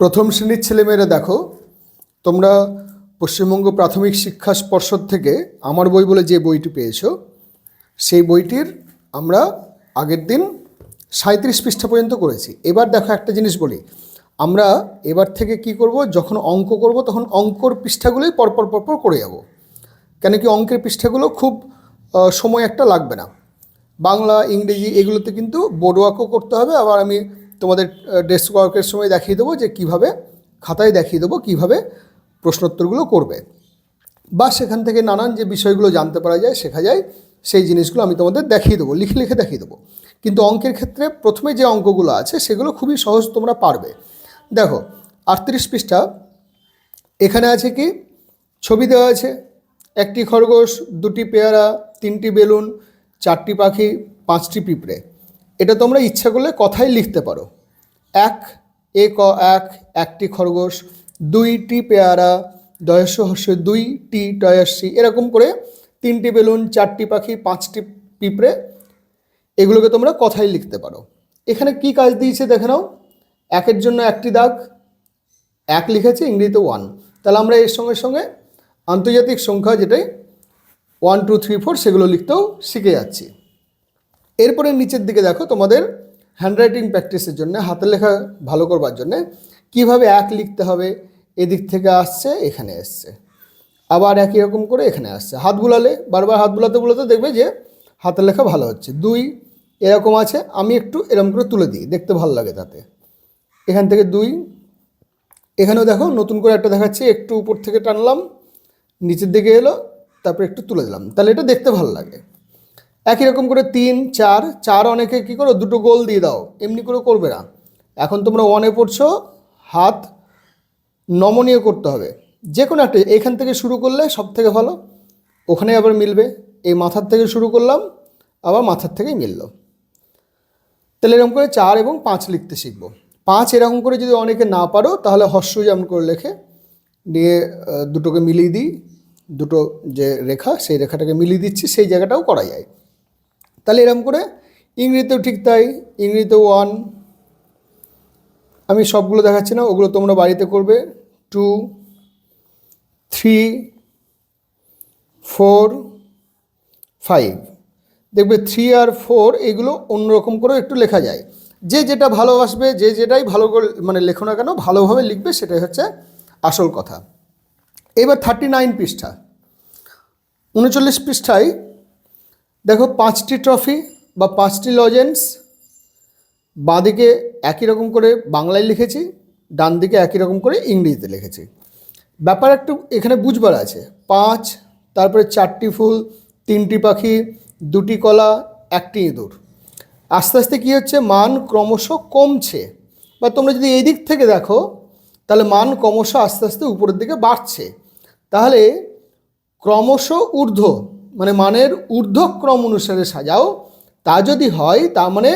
প্রথম শ্রেণির ছেলেমেয়েরা দেখো, তোমরা পশ্চিমবঙ্গ প্রাথমিক শিক্ষা পর্ষদ থেকে আমার বই বলে যে বইটি পেয়েছ, সেই বইটির আমরা আগের দিন সাঁত্রিশ পৃষ্ঠা পর্যন্ত করেছি। এবার দেখো একটা জিনিস বলি, আমরা এবার থেকে কি করব, যখন অঙ্ক করব তখন অঙ্কর পৃষ্ঠাগুলোই পরপর পরপর করে যাব। কেন কি অঙ্কের পৃষ্ঠাগুলো খুব সময় একটা লাগবে না। বাংলা, ইংরেজি এগুলোতে কিন্তু বোর্ড করতে হবে, আবার আমি তোমাদের ডেস্ক ওয়ার্কের সময় দেখিয়ে দেবো যে কীভাবে, খাতায় দেখিয়ে দেবো কীভাবে প্রশ্নোত্তরগুলো করবে। বা সেখান থেকে নানান যে বিষয়গুলো জানতে পারা যায়, শেখা যায়, সেই জিনিসগুলো আমি তোমাদের দেখিয়ে দেবো, লিখে লিখে দেখিয়ে দেবো। কিন্তু অঙ্কের ক্ষেত্রে প্রথমে যে অঙ্কগুলো আছে, সেগুলো খুবই সহজ তোমরা পারবে। দেখো, আটত্রিশ পৃষ্ঠা, এখানে আছে কি? ছবি দেওয়া আছে, একটি খরগোশ, দুটি পেয়ারা, তিনটি বেলুন, চারটি পাখি, পাঁচটি পিঁপড়ে। এটা তোমরা ইচ্ছা করলে কথাই লিখতে পারো। এক, এ, ক, এক, একটি খরগোশ, দুইটি পেয়ারা, দয়স্য হর্ষ দুইটি টয়াসি এরকম করে তিনটি বেলুন, চারটি পাখি, পাঁচটি পিঁপড়ে এগুলোকে তোমরা কথাই লিখতে পারো। এখানে কি কাজ দিয়েছে দেখে নাও। একের জন্য একটি দাগ, এক লিখেছে ইংরেজিতে ওয়ান তাহলে আমরা এর সঙ্গে সঙ্গে আন্তর্জাতিক সংখ্যা যেটাই ওয়ান টু থ্রি ফোর সেগুলো লিখতেও শিখে যাচ্ছি। এরপরে নিচের দিকে দেখো তোমাদের হ্যান্ডরাইটিং প্র্যাকটিসের জন্য, হাতের লেখা ভালো করবার জন্য কীভাবে এক লিখতে হবে, এদিক থেকে আসছে, এখানে এসছে। আবার একই রকম করে এখানে আসছে। হাত বুলালে, বারবার হাত বুলাতে বুলাতে দেখবে যে হাতের লেখা ভালো হচ্ছে। দুই, এরকম আছে, আমি একটু এরকম করে তুলে দিই, দেখতে ভালো লাগে তাতে। এখান থেকে দুই, এখানেও দেখো নতুন করে একটা দেখাচ্ছি, একটু উপর থেকে টানলাম, নিচের দিকে এলো, তারপর একটু তুলে দিলাম। তাহলে এটা দেখতে ভালো লাগে। একই রকম করে তিন, চার চার অনেকে কী করো, দুটো গোল দিয়ে দাও, এমনি করে করবে না। এখন তোমরা ওয়ানে পড়ছো, হাত নমনীয় করতে হবে। যে কোনো একটা, এখান থেকে শুরু করলে সব থেকে ভালো, ওখানে আবার মিলবে, এই মাথার থেকে শুরু করলাম, আবার মাথার থেকেই মিললো। তাহলে এরকম করে চার এবং পাঁচ লিখতে শিখব। পাঁচ এরকম করে যদি অনেকে না পারো, তাহলে হর্ষ যেমন করে লেখে নিয়ে দুটোকে মিলিয়ে দিই। দুটো যে রেখা, সেই রেখাটাকে মিলিয়ে দিচ্ছি, সেই জায়গাটাও করা যায়। তাহলে এরকম করে ইংরেজিতেও ঠিক তাই ইংরেজিতে ওয়ান আমি সবগুলো দেখাচ্ছি না, ওগুলো তোমরা বাড়িতে করবে। টু থ্রি ফোর ফাইভ দেখবে থ্রি আর ফোর এগুলো অন্যরকম করে একটু লেখা যায়। যে যেটা ভালোবাসবে, যে যেটাই ভালো করে মানে লেখো না কেন, ভালোভাবে লিখবে, সেটাই হচ্ছে আসল কথা। এবার থার্টি নাইন পৃষ্ঠা। উনচল্লিশ পৃষ্ঠায় দেখো পাঁচটি ট্রফি বা পাঁচটি লজেন্স বাঁদিকে একই রকম করে বাংলায় লিখেছি ডান দিকে একই রকম করে ইংরেজিতে লিখেছি। ব্যাপার একটু এখানে বুঝবার আছে। পাঁচ, তারপরে চারটি ফুল, তিনটি পাখি, দুটি কলা, একটি ইঁদুর। আস্তে আস্তে কী হচ্ছে? মান ক্রমশ কমছে। বা তোমরা যদি এই দিক থেকে দেখো, তাহলে মান ক্রমশ আস্তে আস্তে উপরের দিকে বাড়ছে। তাহলে ক্রমশ ঊর্ধ্ব মানে মানের ঊর্ধ্বক্রম অনুসারে সাজাও। তা যদি হয়, তা মানে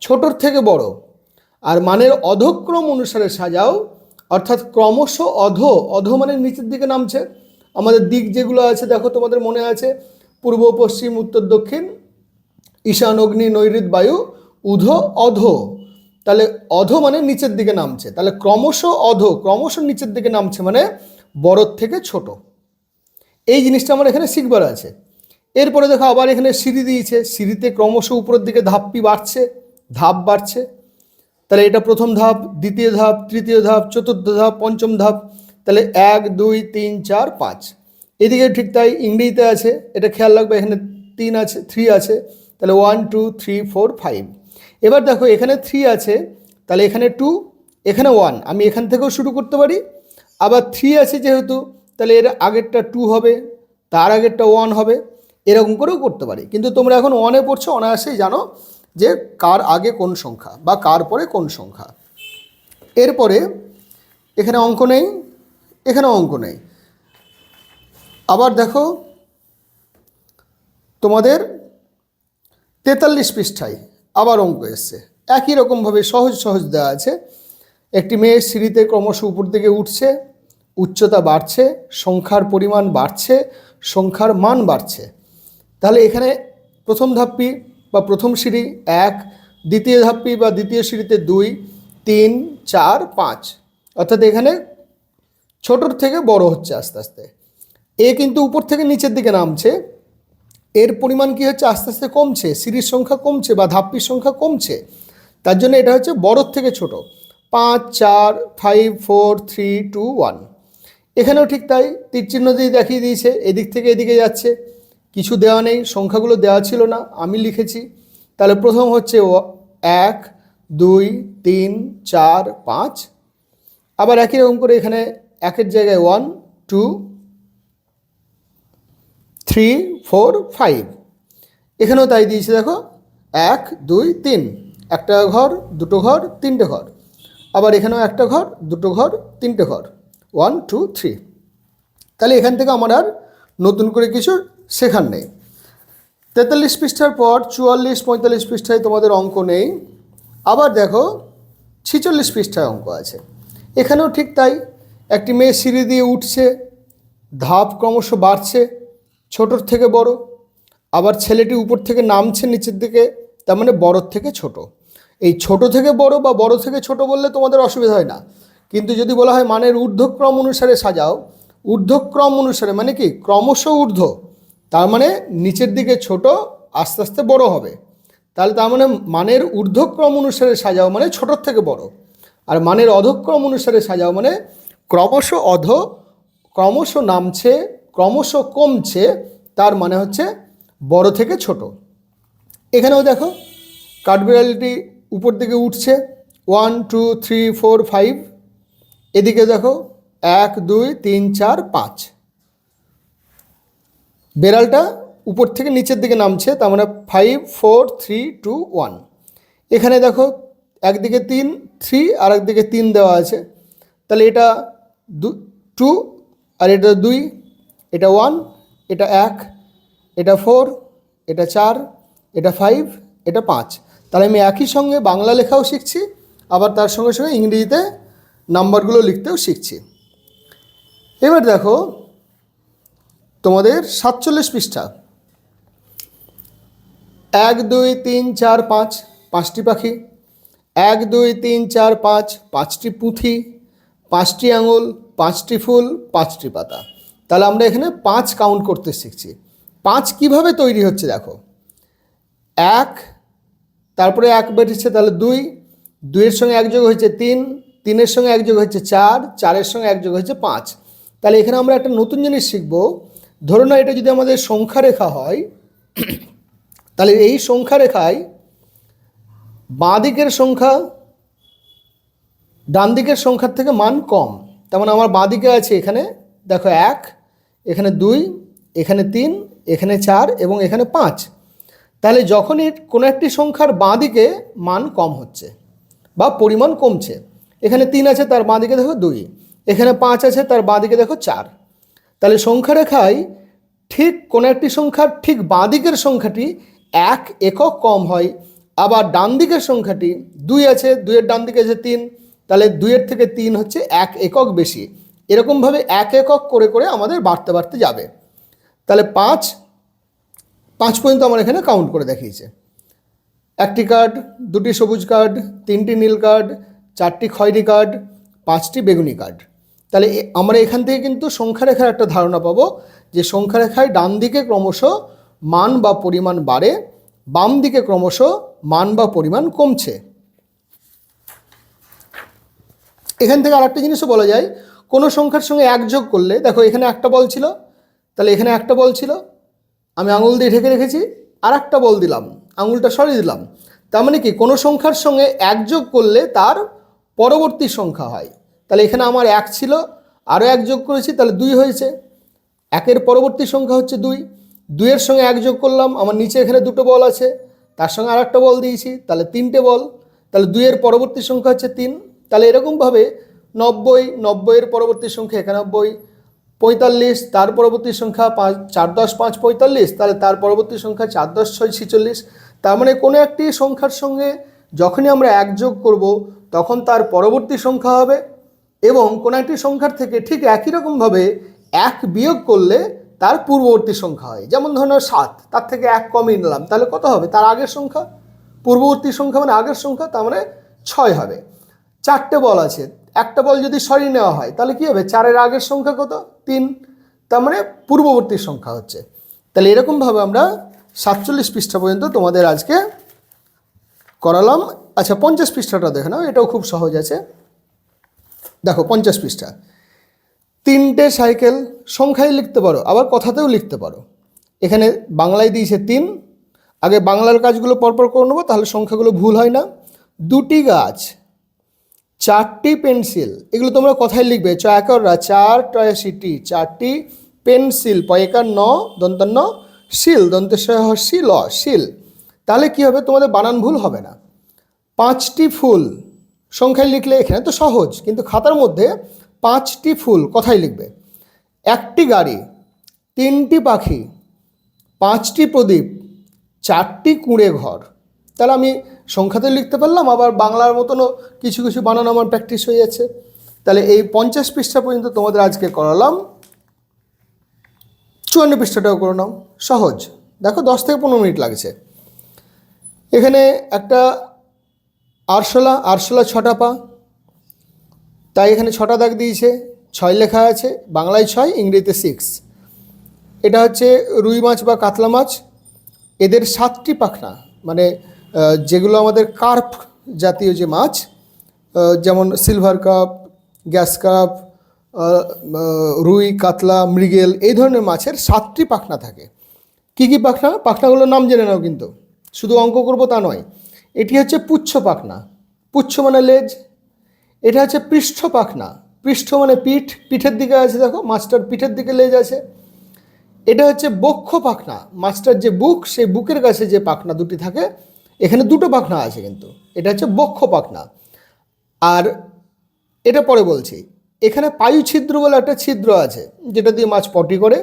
ছোটোর থেকে বড়। আর মানের অধক্রম অনুসারে সাজাও, অর্থাৎ ক্রমশ অধ অধ মানে নিচের দিকে নামছে। আমাদের দিক যেগুলো আছে, দেখো তোমাদের মনে আছে। পূর্ব, পশ্চিম, উত্তর, দক্ষিণ, ঈশান, অগ্নি, নৈঋত, বায়ু উধ অধ। তাহলে অধ মানে নিচের দিকে নামছে। তাহলে ক্রমশ অধ, ক্রমশ নিচের দিকে নামছে মানে বড়র থেকে ছোট। এই জিনিসটা আমার এখানে শিখবার আছে। এরপরে দেখো আবার এখানে সিঁড়ি দিয়েছে। সিঁড়িতে ক্রমশ উপরের দিকে ধাপটি বাড়ছে, ধাপ বাড়ছে। তাহলে এটা প্রথম ধাপ, দ্বিতীয় ধাপ, তৃতীয় ধাপ, চতুর্থ ধাপ, পঞ্চম ধাপ। তাহলে এক, দুই, তিন, চার, পাঁচ। এদিকে ঠিক তাই ইংরেজিতে আছে, এটা খেয়াল রাখবে, এখানে তিন আছে থ্রি আছে। তাহলে one two three four five এবার দেখো এখানে থ্রি আছে, তাহলে এখানে টু এখানে ওয়ান আমি এখান থেকেও শুরু করতে পারি। আবার থ্রি আছে যেহেতু, তাহলে এর আগেরটা টু হবে, তার আগেরটা ওয়ান হবে। এরকম করেও করতে পারি। কিন্তু তোমরা এখন ওয়ানে পড়ছো, অনায়াসেই জানো যে কার আগে কোন সংখ্যা বা কার পরে কোন সংখ্যা। এরপরে এখানে অঙ্ক নেই এখানে অঙ্ক নেই। আবার দেখো, তোমাদের তেতাল্লিশ পৃষ্ঠায় আবার অঙ্ক এসছে। একই রকমভাবে সহজ সহজ দেওয়া আছে। একটি মেয়ে সিঁড়িতে ক্রমশ উপর দিকে উঠছে, উচ্চতা বাড়ছে, সংখ্যার পরিমাণ বাড়ছে, সংখ্যার মান বাড়ছে। তাহলে এখানে প্রথম ধাপটি বা প্রথম সিঁড়ি এক, দ্বিতীয় ধাপটি বা দ্বিতীয় সিঁড়িতে দুই, তিন, চার, পাঁচ। অর্থাৎ এখানে ছোটোর থেকে বড় হচ্ছে আস্তে আস্তে। এ কিন্তু উপর থেকে নিচের দিকে নামছে। এর পরিমাণ কি হচ্ছে? আস্তে আস্তে কমছে। সিরিজ সংখ্যা কমছে বা ধাপ্পির সংখ্যা কমছে। তার জন্য এটা হচ্ছে বড়োর থেকে ছোট। পাঁচ, চার five four three two one এখানেও ঠিক তাই। তীর চিহ্ন দিয়ে দেখিয়ে দিয়েছে। এদিক থেকে এদিকে যাচ্ছে। কিছু দেওয়া নেই, সংখ্যাগুলো দেওয়া ছিল না, আমি লিখেছি। তাহলে প্রথম হচ্ছে এক, দুই, তিন, চার, পাঁচ। আবার একই রকম করে এখানে একের জায়গায় one, two, three, four, five. এখানেও তাই দিয়েছে, দেখো, এক, দুই, তিন। একটা ঘর, দুটো ঘর, তিনটে ঘর। আবার এখানেও একটা ঘর, দুটো ঘর, তিনটে ঘর। One, two, three. তাহলে এখান থেকে আমার আর নতুন করে কিছু শেখার নেই। তেতাল্লিশ পৃষ্ঠার পর চুয়াল্লিশ, পঁয়তাল্লিশ পৃষ্ঠায় তোমাদের অঙ্ক নেই। আবার দেখো, ছিচল্লিশ পৃষ্ঠায় অঙ্ক আছে। এখানেও ঠিক তাই। একটি মেয়ে সিঁড়ি দিয়ে উঠছে, ধাপ ক্রমশ বাড়ছে, ছোটোর থেকে বড়। আবার ছেলেটি উপর থেকে নামছে নিচের দিকে, তার মানে বড়োর থেকে ছোট। এই ছোট থেকে বড় বা বড় থেকে ছোট বললে তোমাদের অসুবিধা হয় না। কিন্তু যদি বলা হয় মানের ঊর্ধ্বক্রম অনুসারে সাজাও, ঊর্ধ্বক্রম অনুসারে মানে কি? ক্রমশ ঊর্ধ্ব। তার মানে নিচের দিকে ছোট, আস্তে আস্তে বড় হবে। তাহলে তার মানে মানের ঊর্ধ্বক্রম অনুসারে সাজাও মানে ছোটোর থেকে বড়। আর মানের অধক্রম অনুসারে সাজাও মানে ক্রমশ অধ, ক্রমশ নামছে, ক্রমশ কমছে, তার মানে হচ্ছে বড় থেকে ছোট। এখানেও দেখো কাঠবিড়ালিটি উপর দিকে উঠছে one two three four five এদিকে দেখো, এক, দুই, তিন, চার, পাঁচ। বেড়ালটা উপর থেকে নিচের দিকে নামছে, তার মানে five four three two one এখানে দেখো একদিকে তিন থ্রি আর একদিকে তিন দেওয়া আছে। তাহলে এটা দু টু আর এটা দুই, এটা ওয়ান এটা এক, এটা ফোর এটা চার, এটা ফাইভ এটা পাঁচ। তাহলে আমি একই সঙ্গে বাংলা লেখাও শিখছি, আবার তার সঙ্গে সঙ্গে ইংরেজিতে নাম্বারগুলো লিখতেও শিখছি। এবার দেখো তোমাদের সাতচল্লিশ পৃষ্ঠা। এক, দুই, তিন, চার, পাঁচ, পাঁচটি পাখি। এক, দুই, তিন, চার, পাঁচ, পাঁচটি পুঁথি, পাঁচটি আঙুল, পাঁচটি ফুল, পাঁচটি পাতা। তাহলে আমরা এখানে পাঁচ কাউন্ট করতে শিখছি। পাঁচ কীভাবে তৈরি হচ্ছে দেখো? এক, তারপরে এক বেরিয়েছে তাহলে দুই, দুইয়ের সঙ্গে একযোগ হয়েছে তিন, তিনের সঙ্গে একযোগ হয়েছে চার, চারের সঙ্গে একযোগ হয়েছে পাঁচ। তাহলে এখানে আমরা একটা নতুন জিনিস শিখব ধরো না এটা যদি আমাদের সংখ্যা রেখা হয়, তাহলে এই সংখ্যা রেখায় বাঁ দিকের সংখ্যা ডান দিকের সংখ্যার থেকে মান কম। তেমন মানে আমার বাঁ দিকে আছে এখানে, দেখো এক, এখানে দুই, এখানে তিন, এখানে চার এবং এখানে পাঁচ। তাহলে যখনই কোনো একটি সংখ্যার বাঁ দিকে মান কম হচ্ছে বা পরিমাণ কমছে, এখানে তিন আছে তার বাঁ দিকে দেখো দুই, এখানে পাঁচ আছে তার বাঁ দিকে দেখো চার। তাহলে সংখ্যা রেখায় ঠিক কোনো একটি সংখ্যার ঠিক বাঁ দিকের সংখ্যাটি এক একক কম হয়, আবার ডান দিকের সংখ্যাটি দুই আছে, দুইয়ের ডান দিকে আছে তিন, তাহলে দুইয়ের থেকে তিন হচ্ছে এক একক বেশি। এরকমভাবে এক একক করে করে আমাদের বাড়তে বাড়তে যাবে। তাহলে পাঁচ পাঁচ পর্যন্ত আমার এখানে কাউন্ট করে দেখিয়েছে। একটি কার্ড দুটি সবুজ কার্ড তিনটি নীল কার্ড চারটি খয়েরি কার্ড পাঁচটি বেগুনি কার্ড তাহলে আমরা এখান থেকে কিন্তু সংখ্যারেখার একটা ধারণা পাবো যে সংখ্যারেখায় ডান দিকে ক্রমশ মান বা পরিমাণ বাড়ে, বাম দিকে ক্রমশ মান বা পরিমাণ কমছে। এখান থেকে আরেকটা জিনিসও বলা যায়, কোনো সংখ্যার সঙ্গে এক যোগ করলে, দেখো এখানে একটা বল ছিল, তাহলে এখানে একটা বল ছিল, আমি আঙুল দিয়ে ঢেকে রেখেছি আর একটা বল দিলাম, আঙুলটা সরিয়ে দিলাম। তার মানে কি, কোনো সংখ্যার সঙ্গে এক যোগ করলে তার পরবর্তী সংখ্যা হয়। তাহলে এখানে আমার এক ছিল আরও এক যোগ করেছি, তাহলে দুই হয়েছে। একের পরবর্তী সংখ্যা হচ্ছে দুই। দুইয়ের সঙ্গে এক যোগ করলাম, আমার নিচে এখানে দুটো বল আছে, তার সঙ্গে আর একটা বল দিয়েছি, তাহলে তিনটে বল। তাহলে দুইয়ের পরবর্তী সংখ্যা হচ্ছে তিন। তাহলে এরকমভাবে নব্বই, নব্বইয়ের পরবর্তী সংখ্যা একানব্বই পঁয়তাল্লিশ, তার পরবর্তী সংখ্যা পাঁচ, চার দশ, পাঁচ পঁয়তাল্লিশ, তাহলে তার পরবর্তী সংখ্যা চার দশ, ছয় ছিচল্লিশ। তার মানে কোনো একটি সংখ্যার সঙ্গে যখনই আমরা এক যোগ করব, তখন তার পরবর্তী সংখ্যা হবে এবং কোনো একটি সংখ্যার থেকে ঠিক একই রকমভাবে এক বিয়োগ করলে তার পূর্ববর্তী সংখ্যা হয়। যেমন ধরুন সাত, তার থেকে এক কমিয়ে নিলাম, তাহলে কত হবে? তার আগের সংখ্যা? পূর্ববর্তী সংখ্যা মানে আগের সংখ্যা, তার মানে ছয় হবে। চারটে বল আছে, একটা বল যদি সরিয়ে নেওয়া হয়, তাহলে কি হবে? চারের আগের সংখ্যা কত? তিন। তার মানে পূর্ববর্তী সংখ্যা হচ্ছে। তাহলে এরকমভাবে আমরা সাতচল্লিশ পৃষ্ঠা পর্যন্ত তোমাদের আজকে করালাম। আচ্ছা পঞ্চাশ পৃষ্ঠাটা দেখে নাও, এটাও খুব সহজ আছে। দেখো, পঞ্চাশ পৃষ্ঠা। তিনটে সাইকেল সংখ্যায় লিখতে পারো, আবার কথাতেও লিখতে পারো। এখানে বাংলায় দিয়েছে তিন, আগে বাংলার কাজগুলো পরপর করে নেব, তাহলে সংখ্যাগুলো ভুল হয় না। দুটি গাছ, চারটি পেন্সিল, এগুলো তোমরা কথায় লিখবে, চ চয়াকররা চার টয়াশিটি চারটি পেন্সিল পয়কার ন, দন্তান্ন, শিল, দন্তেশ্বর শিল শিল। তাহলে কি হবে? তোমাদের বানান ভুল হবে না। পাঁচটি ফুল সংখ্যায় লিখলে এখানে তো সহজ, কিন্তু খাতার মধ্যে পাঁচটি ফুল কথাই লিখবে? একটি গাড়ি, তিনটি পাখি, পাঁচটি প্রদীপ, চারটি কুঁড়ে ঘর। তাহলে আমি সংখ্যাতে লিখতে পারলাম, আবার বাংলার মতনও কিছু কিছু বানানো আমার প্র্যাকটিস হয়ে যাচ্ছে। তাহলে এই পঞ্চাশ পৃষ্ঠা পর্যন্ত তোমাদের আজকে করালাম। চুয়ান্ন পৃষ্ঠাটাও করে নাও, সহজ। দেখো দশ থেকে পনেরো মিনিট লাগছে। এখানে একটা আরশোলা আরশোলা ছটা পা। তাই এখানে ছটা দাগ দিয়েছে, ছয় লেখা আছে, বাংলায় ছয়, ইংরেজিতে সিক্স এটা হচ্ছে রুই মাছ বা কাতলা মাছ। এদের সাতটি পাখনা মানে যেগুলো আমাদের কার্প জাতীয় যে মাছ যেমন সিলভার কাপ, গ্যাস কাপ রুই, কাতলা, মৃগেল, এই ধরনের মাছের সাতটি পাখনা থাকে। কি কি পাখনা? পাখনাগুলোর নাম জেনে নাও কিন্তু। শুধু অঙ্ক করব তা নয়। এটি হচ্ছে পুচ্ছ পাখনা। পুচ্ছ মানে লেজ, এটা হচ্ছে পৃষ্ঠ পাখনা। পৃষ্ঠ মানে পিঠ, পিঠের দিকে আছে দেখো মাছটার পিঠের দিকে লেজ আছে। এটা হচ্ছে বক্ষ পাখনা। মাছটার যে বুক, সেই বুকের কাছে যে পাখনা দুটি থাকে, এখানে দুটো পাখনা আছে কিন্তু। এটা হচ্ছে বক্ষ পাখনা। আর এটা পরে বলছি, এখানে পায়ু ছিদ্র বলে একটা ছিদ্র আছে, যেটা দিয়ে মাছ পটি করে।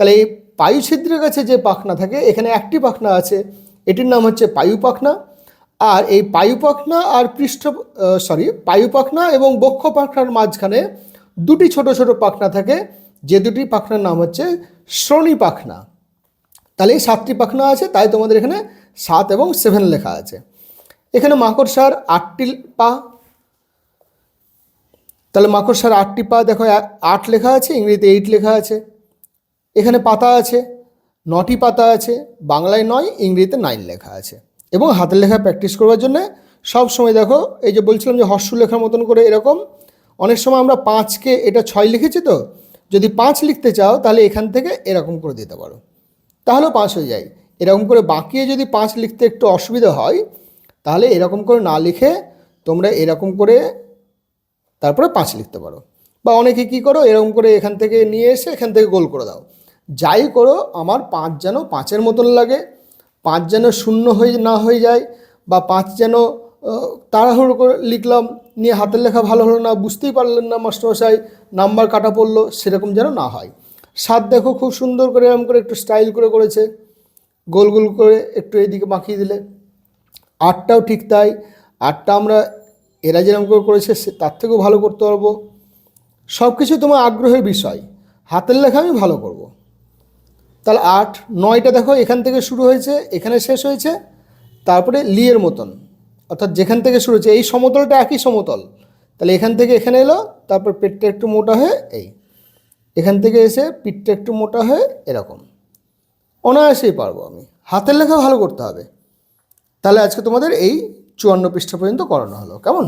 তাহলে এই পায়ু ছিদ্রের কাছে যে পাখনা থাকে, এখানে একটি পাখনা আছে, এটির নাম হচ্ছে পায়ু পাখনা। আর এই পায়ু পাখনা আর পৃষ্ঠ সরি পায়ু পাখনা এবং বক্ষ পাখনার মাঝখানে দুটি ছোট ছোট পাখনা থাকে। যে দুটি পাখনার নাম হচ্ছে শ্রোণী পাখনা। তাহলে এই সাতটি পাখনা আছে, তাই তোমাদের এখানে সাত এবং সেভেন লেখা আছে। এখানে মাকড়সার আটটি পা। তাহলে মাকড়সার আটটি পা দেখো আট লেখা আছে, ইংরেজিতে এইট লেখা আছে। এখানে পাতা আছে, নটি পাতা আছে, বাংলায় নয়, ইংরেজিতে নাইন লেখা আছে। এবং হাতের লেখা প্র্যাকটিস করবার জন্য সব সময় দেখো, এই যে বলছিলাম যে হর্ষ লেখার মতন করে এরকম, অনেক সময় আমরা পাঁচকে এটা ছয় লিখেছি তো, যদি পাঁচ লিখতে চাও তাহলে এখান থেকে এরকম করে দিতে পারো। তাহলেও পাঁচ হয়ে যায়। এরকম করে বাঁকিয়ে যদি পাঁচ লিখতে একটু অসুবিধা হয়, তাহলে এরকম করে না লিখে তোমরা এরকম করে তারপরে পাঁচ লিখতে পারো। বা অনেকে কি করো, এরকম করে এখান থেকে নিয়ে এসে এখান থেকে গোল করে দাও। যাই করো, আমার পাঁচ যেন পাঁচের মতন লাগে। পাঁচ যেন শূন্য হয়ে না হয়ে যায় বা পাঁচ যেন তাড়াহুড়ো করে লিখলাম, নিয়ে হাতের লেখা ভালো হলো না, বুঝতেই পারলেন না মাস্টারমশাই, নাম্বার কাটা পড়ল, সেরকম যেন না হয়। সাত দেখো খুব সুন্দর করে এরকম করে একটু স্টাইল করে করেছে, গোল গোল করে একটু এইদিকে মাখিয়ে দিলে। আটটাও ঠিক তাই, আটটা আমরা এরা যেরকম করে করেছে, সে তার থেকেও ভালো করতে পারব। সব কিছু তোমার আগ্রহের বিষয়, হাতের লেখা আমি ভালো করব। তাহলে আট, নয়টা দেখো, এখান থেকে শুরু হয়েছে, এখানে শেষ হয়েছে, তারপরে লিয়ের মতন। অর্থাৎ যেখান থেকে শুরু হয়েছে, এই সমতলটা একই সমতল। তাহলে এখান থেকে এখানে এলো, তারপর পেটটা একটু মোটা হয়ে এই। এখান থেকে এসে পিঠটা একটু মোটা হয়ে এরকম। অনায়াসেই পারব আমি। হাতের লেখা ভালো করতে হবে। তাহলে আজকে তোমাদের এই চুয়ান্ন পৃষ্ঠা পর্যন্ত করানো হলো। কেমন?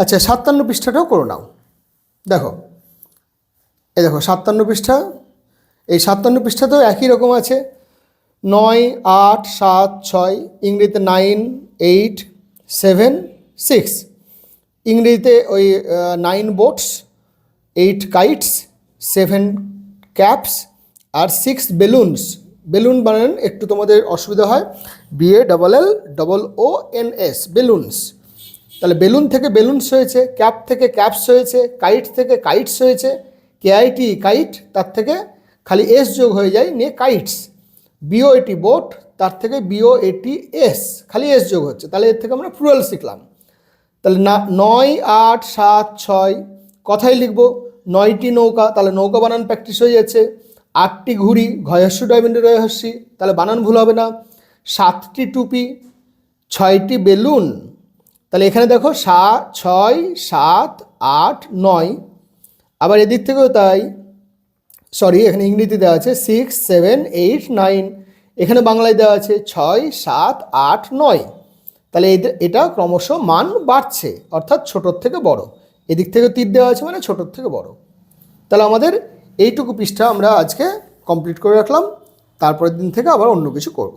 আচ্ছা সাতান্ন পৃষ্ঠাটাও করে নাও। দেখো, এই দেখো, সাতান্ন পৃষ্ঠা। এই সাতান্ন পৃষ্ঠাতেও একই রকম আছে। নয়, আট, সাত, ছয়, ইংরেজিতে নাইন, এইট, সেভেন, সিক্স। ইংরেজিতে ওই nine boats, eight kites, seven caps আর সিক্স বেলুনস। বেলুন বানান, একটু তোমাদের অসুবিধা হয়। B A double L double O N S balloons. তাহলে বেলুন থেকে বেলুনস হয়েছে, ক্যাপ থেকে ক্যাপস হয়েছে, কাইট থেকে কাইটস হয়েছে কেআইটি কাইট, তার থেকে খালি এস যোগ হয়ে যায়, নিয়ে কাইটস। বিও এটি বোট তার থেকে বিও এটি এস খালি এস যোগ হচ্ছে। তাহলে এর থেকে আমরা প্লুরাল শিখলাম। তাহলে না, নয়, আট, সাত, ছয়, কথাই লিখব। নয়টি নৌকা, তাহলে নৌকা বানান প্র্যাকটিস হয়ে যাচ্ছে। আটটি ঘুড়ি ঘয়স্য ডায়মন্ডের রয়স্যি তাহলে বানান ভুল হবে না। সাতটি টুপি, ছয়টি বেলুন। তাহলে এখানে দেখো সাত ছয়, সাত, আট, নয়। আবার এদিক থেকেও তাই সরি এখানে ইংরেজি দেওয়া আছে সিক্স সেভেন এইট নাইন এখানে বাংলায় দেওয়া আছে ছয়, সাত, আট, নয়। তাহলে এটা ক্রমশ মান বাড়ছে, অর্থাৎ ছোটোর থেকে বড়। এদিক থেকে তীর দেওয়া আছে মানে ছোটোর থেকে বড়। তাহলে আমাদের এইটুকু পৃষ্ঠা আমরা আজকে কমপ্লিট করে রাখলাম। তারপরের দিন থেকে আবার অন্য কিছু করব।